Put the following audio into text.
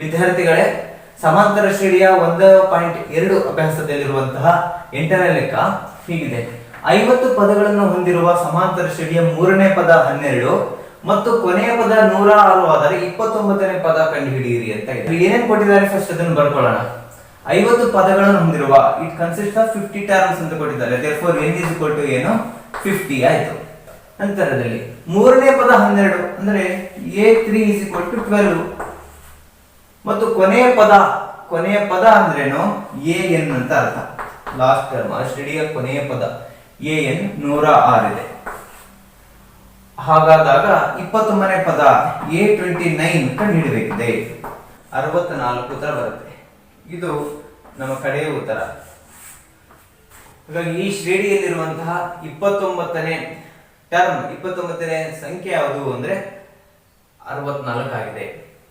ವಿದ್ಯಾರ್ಥಿಗಳೇ, ಸಮಾಂತರ ಶ್ರೇಣಿಯ ಒಂದು ಪಾಯಿಂಟ್ ಎರಡು ಅಭ್ಯಾಸದಲ್ಲಿರುವಂತಹ ಎಂಟನೇ ಲೆಕ್ಕ ಹೀಗಿದೆ. ಐವತ್ತು ಪದಗಳನ್ನು ಹೊಂದಿರುವ ಸಮಾಂತರ ಶ್ರೇಣಿಯ ಮೂರನೇ ಪದ ಹನ್ನೆರಡು ಮತ್ತು ಕೊನೆಯ ಪದ ನೂರ ಆರು ಆದರೆ ಇಪ್ಪತ್ತೊಂಬತ್ತನೇ ಪದ ಕಂಡುಹಿಡಿಯಿರಿ ಅಂತ ಇದೆ. ಏನೇನ್ ಕೊಟ್ಟಿದ್ದಾರೆ ಫಸ್ಟ್ ಅದನ್ನು ಬರ್ಕೊಳ್ಳೋಣ. ಐವತ್ತು ಪದಗಳನ್ನು ಹೊಂದಿರುವ it consist of fifty terms ಅಂತ ಕೊಟ್ಟಿದ್ದಾರೆ. ದೇರ್ಫೋರ್ ಎನ್ ಇಸ್ ಕೊಟ್ಟು ಏನು? ಫಿಫ್ಟಿ ಆಯ್ತು. ನಂತರದಲ್ಲಿ ಮೂರನೇ ಪದ ಹನ್ನೆರಡು ಅಂದ್ರೆ a three is to twelve ಮತ್ತು ಕೊನೆಯ ಪದ ಕೊನೆಯ ಪದ ಅಂದ್ರೇನು? ಎ ಎನ್ ಅಂತ ಅರ್ಥ. ಲಾಸ್ಟ್ ಟರ್ಮ್ ಸ್ಟಡಿಯ ಕೊನೆಯ ಪದ. ಎ ಎನ್ ನೂರ ಆರಿದೆ. ಹಾಗಾದಾಗ ಇಪ್ಪತ್ತೊಂಬನೇ ಪದ, ಎ ಟ್ವೆಂಟಿ ನೈನ್ ಕಂಡುಹಿಡಬೇಕಿದೆ. ಅರವತ್ನಾಲ್ಕು ಉತ್ತರ ಬರುತ್ತೆ. ಇದು ನಮ್ಮ ಕಡೆಯ ಉತ್ತರ. ಹಾಗಾಗಿ ಈ ಶ್ರೇಣಿಯಲ್ಲಿರುವಂತಹ ಇಪ್ಪತ್ತೊಂಬತ್ತನೇ ಟರ್ಮ್ ಇಪ್ಪತ್ತೊಂಬತ್ತನೇ ಸಂಖ್ಯೆ ಯಾವುದು ಅಂದ್ರೆ ಅರವತ್ನಾಲ್ಕು ಆಗಿದೆ.